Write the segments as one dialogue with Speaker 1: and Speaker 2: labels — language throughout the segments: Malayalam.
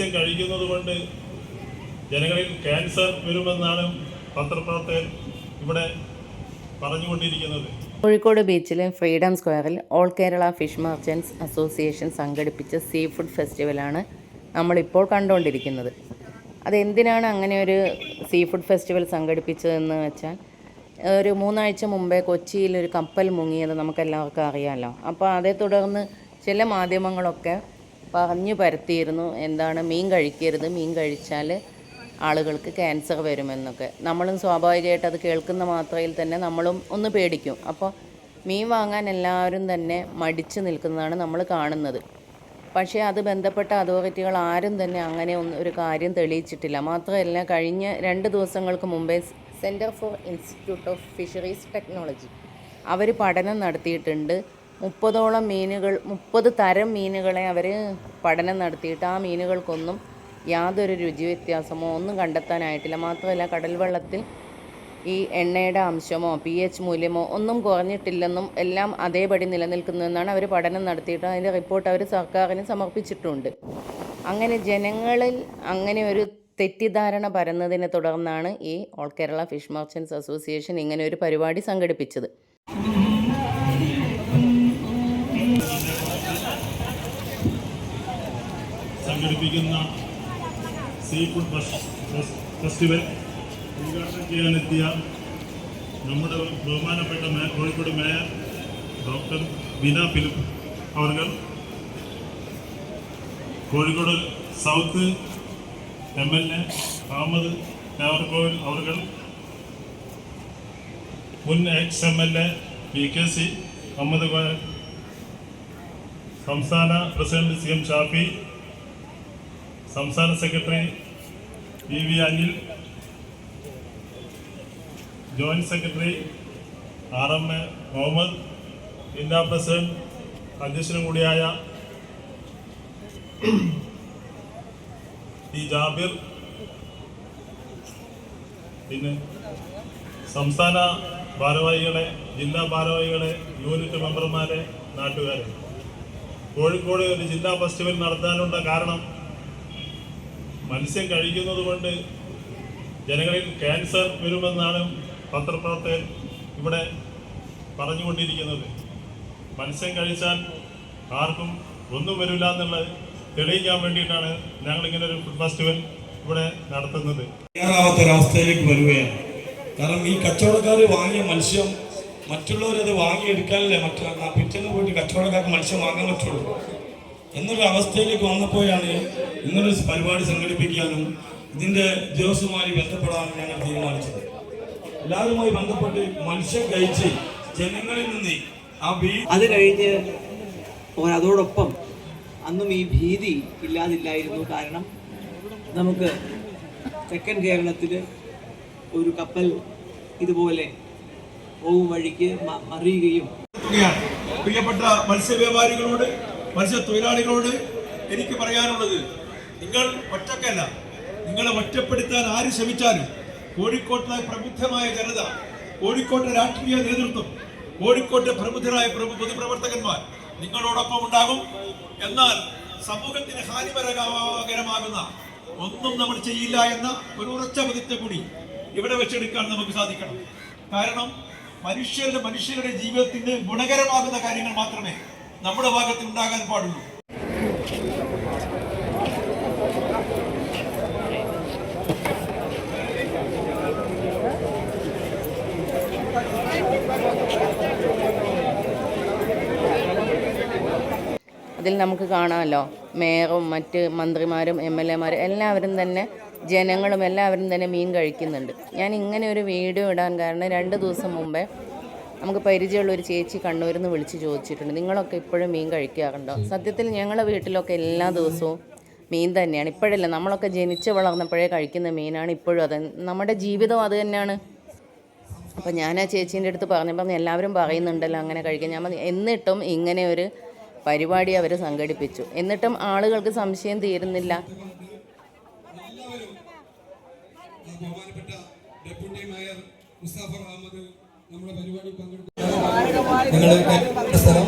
Speaker 1: മത്സ്യം കഴിക്കുന്നത് കൊണ്ട് ജനങ്ങളിൽ ക്യാൻസർ വരുമെന്നാണ് പത്രപ്രവർത്തകർ ഇവിടെ പറഞ്ഞുകൊണ്ടിരിക്കുന്നത്.
Speaker 2: കോഴിക്കോട് ബീച്ചിലെ ഫ്രീഡം സ്ക്വയറിൽ all Kerala fish merchants association സംഘടിപ്പിച്ച സീ ഫുഡ് ഫെസ്റ്റിവലാണ് നമ്മളിപ്പോൾ കണ്ടുകൊണ്ടിരിക്കുന്നത്. അതെന്തിനാണ് അങ്ങനെ ഒരു സീ ഫുഡ് ഫെസ്റ്റിവൽ സംഘടിപ്പിച്ചതെന്ന് വെച്ചാൽ ഒരു മൂന്നാഴ്ച മുമ്പേ കൊച്ചിയിൽ ഒരു കപ്പൽ മുങ്ങിയത് നമുക്കെല്ലാവർക്കും അറിയാമല്ലോ. അപ്പോൾ അതേ തുടർന്ന് ചില മാധ്യമങ്ങളൊക്കെ പറഞ്ഞു പരത്തിയിരുന്നു. എന്താണ് മീൻ കഴിക്കരുത്. മീൻ കഴിച്ചാൽ ആളുകൾക്ക് ക്യാൻസർ വരുമെന്നൊക്കെ. നമ്മളും സ്വാഭാവികമായിട്ട് അത് കേൾക്കുന്ന മാത്രയിൽ തന്നെ നമ്മളും ഒന്ന് പേടിക്കും. അപ്പോൾ മീൻ വാങ്ങാൻ എല്ലാവരും തന്നെ മടിച്ചു നിൽക്കുന്നതാണ് നമ്മൾ കാണുന്നത്. പക്ഷേ അത് ബന്ധപ്പെട്ട അതോറിറ്റികൾ ആരും തന്നെ അങ്ങനെ ഒന്ന് ഒരു കാര്യം തെളിയിച്ചിട്ടില്ല. മാത്രമല്ല കഴിഞ്ഞ രണ്ട് ദിവസങ്ങൾക്ക് മുമ്പേ centre for institute of fisheries technology അവർ പഠനം നടത്തിയിട്ടുണ്ട്. മുപ്പതോളം മീനുകൾ മുപ്പത് തരം മീനുകളെ അവർ പഠനം നടത്തിയിട്ട് ആ മീനുകൾക്കൊന്നും യാതൊരു രുചി വ്യത്യാസമോ ഒന്നും കണ്ടെത്താനായിട്ടില്ല. മാത്രമല്ല കടൽ വെള്ളത്തിൽ ഈ എണ്ണയുടെ അംശമോ പി എച്ച് മൂല്യമോ ഒന്നും കുറഞ്ഞിട്ടില്ലെന്നും എല്ലാം അതേപടി നിലനിൽക്കുന്നുവെന്നാണ് അവർ പഠനം നടത്തിയിട്ട് അതിന്റെ റിപ്പോർട്ട് അവർ സർക്കാരിന് സമർപ്പിച്ചിട്ടുണ്ട്. അങ്ങനെ ജനങ്ങളിൽ അങ്ങനെ ഒരു തെറ്റിദ്ധാരണ പരന്നതിനെ തുടർന്നാണ് ഈ all Kerala fish merchants association ഇങ്ങനെ ഒരു പരിപാടി സംഘടിപ്പിച്ചത്.
Speaker 1: സംഘടിപ്പിക്കുന്ന സീ ഫുഡ് ഫെസ്- ഫെസ്- ഫെസ്റ്റിവൽ ഉദ്ഘാടനം ചെയ്യാനെത്തിയ നമ്മുടെ ബഹുമാനപ്പെട്ട may Kozhikode mayor doctor Bina Philip our Kozhikode south M L A Ahmed Navarkovil അവർ മുൻ ex M L A P K C Ahmed സംസ്ഥാന പ്രസിഡന്റ് സി എം ഷാഫി സംസ്ഥാന secretary P V Anil joint secretary R M A Muhammad India president അധ്യക്ഷനും കൂടിയായ ടി ജാബിർ പിന്നെ സംസ്ഥാന ഭാരവാഹികളെ ജില്ലാ ഭാരവാഹികളെ യൂണിറ്റ് മെമ്പർമാരെ നാട്ടുകാരെ. കോഴിക്കോട് ഒരു ജില്ലാ ഫെസ്റ്റിവൽ നടത്താനുള്ള കാരണം മത്സ്യം കഴിക്കുന്നത് കൊണ്ട് ജനങ്ങളിൽ ക്യാൻസർ വരുമെന്നാണ് പത്രപ്രവർത്തകർ ഇവിടെ പറഞ്ഞുകൊണ്ടിരിക്കുന്നത്. മത്സ്യം കഴിച്ചാൽ ആർക്കും ഒന്നും വരില്ല എന്നുള്ളത് തെളിയിക്കാൻ വേണ്ടിയിട്ടാണ് ഞങ്ങൾ ഇങ്ങനെ ഒരു ഫുഡ് ഫെസ്റ്റിവൽ ഇവിടെ നടത്തുന്നത്.
Speaker 3: തയ്യാറാവാത്തൊരവസ്ഥയിലേക്ക് വരികയാണ്. കാരണം ഈ കച്ചവടക്കാർ വാങ്ങിയ മത്സ്യം മറ്റുള്ളവരത് വാങ്ങിയെടുക്കാനല്ലേ മറ്റു പിറ്റേന്ന് പോയിട്ട് കച്ചവടക്കാർക്ക് മത്സ്യം വാങ്ങാൻ പറ്റുള്ളൂ. എന്നൊരു അവസ്ഥയിലേക്ക് വന്നപ്പോഴാണ് ഇന്നൊരു പരിപാടി സംഘടിപ്പിക്കാനും ഇതിന്റെ ജോസുമായി ബന്ധപ്പെടാനും ഞങ്ങൾ തീരുമാനിച്ചത്. എല്ലാവരുമായി ബന്ധപ്പെട്ട് മനുഷ്യൻ കഴിച്ച് ജനങ്ങളിൽ നിന്ന് ആ ഭീ
Speaker 4: അത് കഴിഞ്ഞ് അതോടൊപ്പം അന്നും ഈ ഭീതി ഇല്ലാതില്ലായിരുന്നു. കാരണം നമുക്ക് തെക്കൻ കേരളത്തിൽ ഒരു കപ്പൽ ഇതുപോലെ പോകും വഴിക്ക് മറിയുകയും
Speaker 3: പ്രിയപ്പെട്ട മത്സ്യവ്യാപാരികളോട് മത്സ്യത്തൊഴിലാളികളോട് എനിക്ക് പറയാനുള്ളത് നിങ്ങൾ ഒറ്റക്കല്ല. നിങ്ങളെ ഒറ്റപ്പെടുത്താൻ ആര് ശ്രമിച്ചാലും കോഴിക്കോട്ടിലെ പ്രബുദ്ധമായ ജനത കോഴിക്കോട്ടെ രാഷ്ട്രീയ നേതൃത്വം കോഴിക്കോട്ടെ പ്രബുദ്ധരായ പൊതുപ്രവർത്തകന്മാർ നിങ്ങളോടൊപ്പം ഉണ്ടാകും. എന്നാൽ സമൂഹത്തിന് ഹാനിപരകരമാകുന്ന ഒന്നും നമ്മൾ ചെയ്യില്ല എന്ന ഒരു ഉറച്ച പ്രതിജ്ഞ കൂടി ഇവിടെ വെച്ചെടുക്കാൻ നമുക്ക് സാധിക്കണം. കാരണം മനുഷ്യരുടെ മനുഷ്യരുടെ ജീവിതത്തിന് ഗുണകരമാകുന്ന കാര്യങ്ങൾ മാത്രമേ നമ്മുടെ ഭാഗത്ത് ഉണ്ടാകാൻ പാടുള്ളൂ.
Speaker 2: അതിൽ നമുക്ക് കാണാമല്ലോ. മേയറും മറ്റ് മന്ത്രിമാരും എം എൽ എമാരും എല്ലാവരും തന്നെ ജനങ്ങളും എല്ലാവരും തന്നെ മീൻ കഴിക്കുന്നുണ്ട്. ഞാൻ ഇങ്ങനെ ഒരു വീഡിയോ ഇടാൻ കാരണം രണ്ട് ദിവസം മുമ്പേ നമുക്ക് പരിചയമുള്ള ഒരു ചേച്ചി കണ്ണൂരിൽ നിന്ന് വിളിച്ച് ചോദിച്ചിട്ടുണ്ട്. നിങ്ങളൊക്കെ ഇപ്പോഴും മീൻ കഴിക്കാറുണ്ടോ? സത്യത്തിൽ ഞങ്ങളുടെ വീട്ടിലൊക്കെ എല്ലാ ദിവസവും മീൻ തന്നെയാണ്. ഇപ്പോഴല്ല നമ്മളൊക്കെ ജനിച്ച് വളർന്നപ്പോഴേ കഴിക്കുന്ന മീനാണ് ഇപ്പോഴും അത്. നമ്മുടെ ജീവിതം അത് തന്നെയാണ്. അപ്പം ഞാൻ ആ ചേച്ചീന്റെ അടുത്ത് പറഞ്ഞപ്പോൾ എല്ലാവരും പറയുന്നുണ്ടല്ലോ അങ്ങനെ കഴിക്കാൻ. ഞാൻ എന്നിട്ടും ഇങ്ങനെ ഒരു പരിപാടി അവർ സംഘടിപ്പിച്ചു. എന്നിട്ടും ആളുകൾക്ക് സംശയം തീരുന്നില്ല.
Speaker 5: ബഹുമാനപ്പെട്ട ഡെപ്യൂട്ടി മേയർ അഹമ്മദ് നമ്മുടെ പരിപാടി പങ്കെടുത്ത നിങ്ങൾ സ്ഥലം?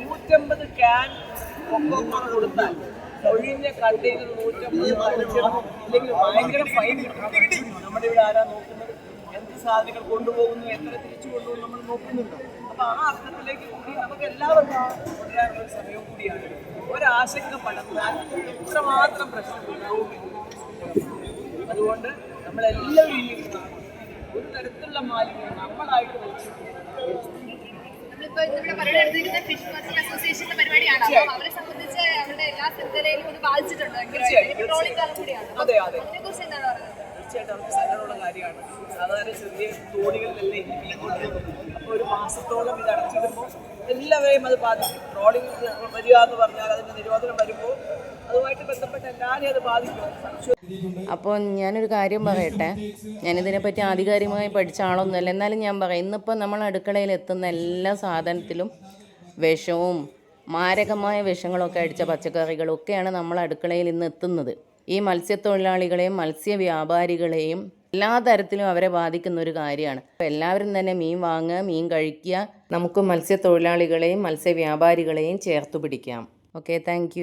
Speaker 4: നൂറ്റമ്പത് ക്യാൻ കൊക്കോക്കോള കൊടുത്താൽ ഒഴിഞ്ഞ കണ്ടെയ്നർ നൂറ്റമ്പത് അല്ലെങ്കിൽ ഭയങ്കര ഫൈൻ കിട്ടും. നമ്മുടെ ഇവിടെ ആരാ നോക്കുന്നത്? എന്ത് സാധനങ്ങൾ കൊണ്ടുപോകുന്നു? എത്ര തിരിച്ചു കൊണ്ടുപോകുന്നു നമ്മൾ നോക്കുന്നുണ്ട്. അപ്പൊ ആ അർത്ഥത്തിലേക്ക് കൂടി നമുക്ക് എല്ലാവർക്കും കൊണ്ടുവരാനുള്ള ഒരു സമയവും കൂടിയാണ്. ഒരാശങ്ക പടർന്നാൽ എത്രമാത്രം പ്രശ്നമുണ്ടാവും അതുകൊണ്ട് നമ്മളെല്ലാവരും ഈ ഒരു തരത്തിലുള്ള മാലിന്യം നമ്മളായിട്ട് വെച്ച്
Speaker 6: നമ്മളിപ്പോ ഇവിടെ എടുത്തിരിക്കുന്ന ഫിഷ് മർച്ചന്റ് അസോസിയേഷന്റെ പരിപാടിയാണ്. അപ്പൊ അവരെ സംബന്ധിച്ച് അവരുടെ എല്ലാ ശൃംഖലയിലും ഇത് ബാധിച്ചിട്ടുണ്ട് ട്രോളിംഗ് കാലം കൂടിയാണ്.
Speaker 4: അതെ, അതെ.
Speaker 6: അതിനെ കുറിച്ച് എന്താണ് പറയുന്നത്?
Speaker 4: തീർച്ചയായിട്ടും അവർക്ക് സങ്കടമുള്ള കാര്യമാണ്. സാധാരണ ചെറിയ തോണികളിലല്ലേ ഈ മീൻ അപ്പോൾ ഒരു മാസത്തോളം ഇത് അടച്ചിടുമ്പോൾ എല്ലാവരെയും അത് ബാധിക്കും. ട്രോളിംഗ് വരിക എന്ന് പറഞ്ഞാൽ അതിന്റെ നിരോധനം വരുമ്പോൾ അതുമായിട്ട് ബന്ധപ്പെട്ട എല്ലാവരെയും അത് ബാധിക്കും.
Speaker 2: അപ്പോൾ ഞാനൊരു കാര്യം പറയട്ടെ. ഞാനിതിനെപ്പറ്റി ആധികാരികമായി പഠിച്ച ആളൊന്നുമല്ല. എന്നാലും ഞാൻ പറയാം. ഇന്നിപ്പോൾ നമ്മൾ അടുക്കളയിൽ എത്തുന്ന എല്ലാ സാധനത്തിലും വിഷവും മാരകമായ വിഷങ്ങളൊക്കെ അടിച്ച പച്ചക്കറികളൊക്കെയാണ് നമ്മൾ അടുക്കളയിൽ ഇന്ന് എത്തുന്നത്. ഈ മത്സ്യത്തൊഴിലാളികളെയും മത്സ്യ വ്യാപാരികളെയും എല്ലാ തരത്തിലും അവരെ ബാധിക്കുന്ന ഒരു കാര്യമാണ്. അപ്പോൾ എല്ലാവരും തന്നെ മീൻ വാങ്ങുക മീൻ കഴിക്കുക. നമുക്ക് മത്സ്യത്തൊഴിലാളികളെയും മത്സ്യവ്യാപാരികളെയും ചേർത്ത് പിടിക്കാം. Okay thank